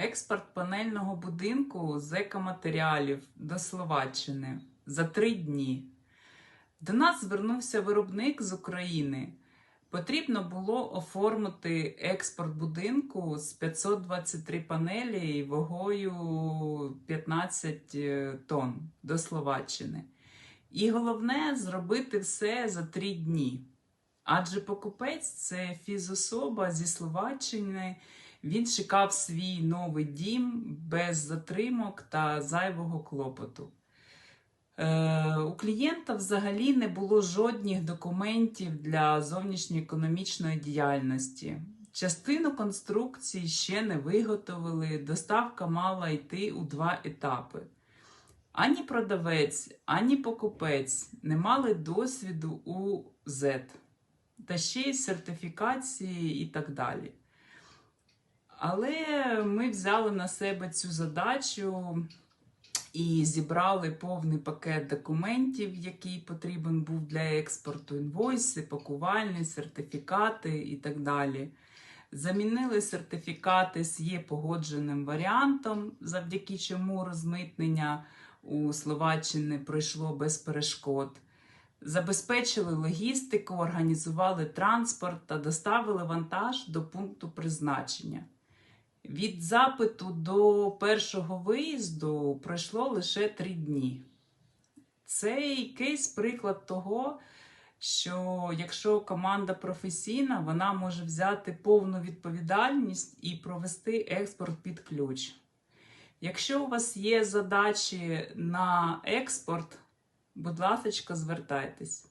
Експорт панельного будинку з екоматеріалів до Словаччини за три дні. До нас звернувся виробник з України. Потрібно було оформити експорт будинку з 523 панелі вагою 15 тонн до Словаччини. І головне зробити все за три дні. Адже покупець це фізособа зі Словаччини. Він чекав свій новий дім без затримок та зайвого клопоту. Е, у клієнта взагалі не було жодних документів для зовнішньоекономічної діяльності. Частину конструкції ще не виготовили, доставка мала йти у два етапи. Ані продавець, ані покупець не мали досвіду у Z, та ще й сертифікації і так далі. Але ми взяли на себе цю задачу і зібрали повний пакет документів, який потрібен був для експорту, інвойси, пакувальні, сертифікати і так далі. Замінили сертифікати з є погодженим варіантом, завдяки чому розмитнення у Словаччині пройшло без перешкод. Забезпечили логістику, організували транспорт та доставили вантаж до пункту призначення. Від запиту до першого виїзду пройшло лише три дні. Цей кейс приклад того, що якщо команда професійна, вона може взяти повну відповідальність і провести експорт під ключ. Якщо у вас є задачі на експорт, будь ласка, звертайтесь.